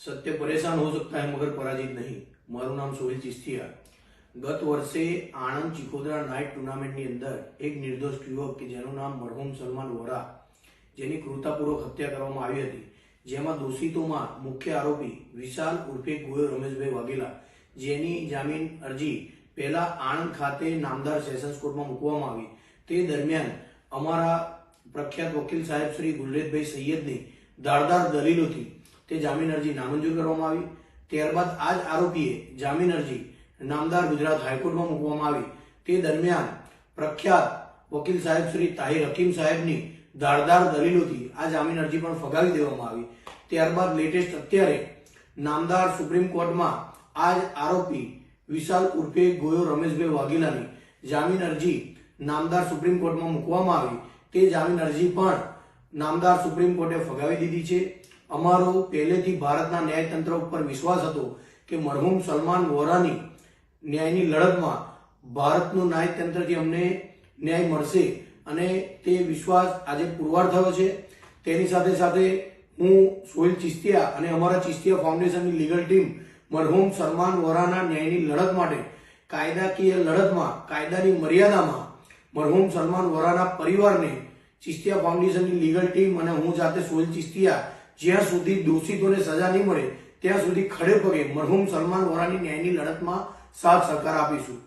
सत्य परेशान हो सकता है मगर पराजित नहीं મારું નામ સોહિલ ચિસ્તિયા ગત વર્ષે આણંદ ચિખોદરા નાઇટ ટુર્નામેન્ટની અંદર એક નિર્દોષ યુવક કે જેનું નામ મરહુમ સલમાન વોરા જેની ક્રૂરતાપૂર્વક હત્યા કરવામાં આવી હતી જેમાં દોષિતોમાં મુખ્ય આરોપી વિશાલ ઉર્ફે ગોયો રમેશભાઈ વાઘેલા જેની જામીન અરજી પહેલા આણંદ ખાતે નામદાર સેશન્સ કોર્ટમાં મૂકવામાં આવી તે દરમિયાન અમારા પ્રખ્યાત વકીલ સાહેબ શ્રી ગુલરેજભાઈ સૈયદની ધારદાર દલીલોથી તે જામીન અરજી નામંજૂર કરવામાં આવી. ત્યારબાદ આ જ આરોપીએ જામીન અરજી નામદાર ગુજરાત હાઈકોર્ટમાં મૂકવામાં આવી. તે દરમિયાન પ્રખ્યાત વકીલ સાહેબ શ્રી તાહિર હકીમ સાહેબની ધારદાર દલીલોથી આ જામીન અરજી પણ ફગાવી દેવામાં આવી. ત્યારબાદ લેટેસ્ટ અત્યારે નામદાર સુપ્રીમ કોર્ટમાં આ જ આરોપી વિશાલ ઉર્ફે ગોયો રમેશભાઈ વાઘેલાની જામીન અરજી નામદાર સુપ્રીમ કોર્ટમાં મૂકવામાં આવી. તે જામીન અરજી પણ નામદાર સુપ્રીમ કોર્ટે ફગાવી દીધી છે. અમારો પહેલેથી ભારતના ન્યાયતંત્ર ઉપર વિશ્વાસ હતો કે મરહુમ સલમાન વોરાની ન્યાયની લડતમાં ભારતનું ન્યાયતંત્રથી અમને ન્યાય મળશે અને તે વિશ્વાસ આજે પુરવાર થયો છે. તેની સાથે સાથે હું સોહિલ ચિસ્તિયા અને અમારા ચિસ્તિયા ફાઉન્ડેશનની લીગલ ટીમ મરહુમ સલમાન વોરાના ન્યાયની લડત માટે કાયદાકીય લડતમાં, કાયદાની મર્યાદામાં મરહુમ સલમાન વોરાના પરિવારને ચિસ્તિયા ફાઉન્ડેશનની લીગલ ટીમ અને હું જાતે સોહિલ ચિસ્તિયા જ્યાં સુધી દોષિતોને સજા નહીં મળે, ત્યાં સુધી ખડે પગે મરહુમ સલમાન વોરાની ન્યાયની લડતમાં સાથ સહકાર આપીશું.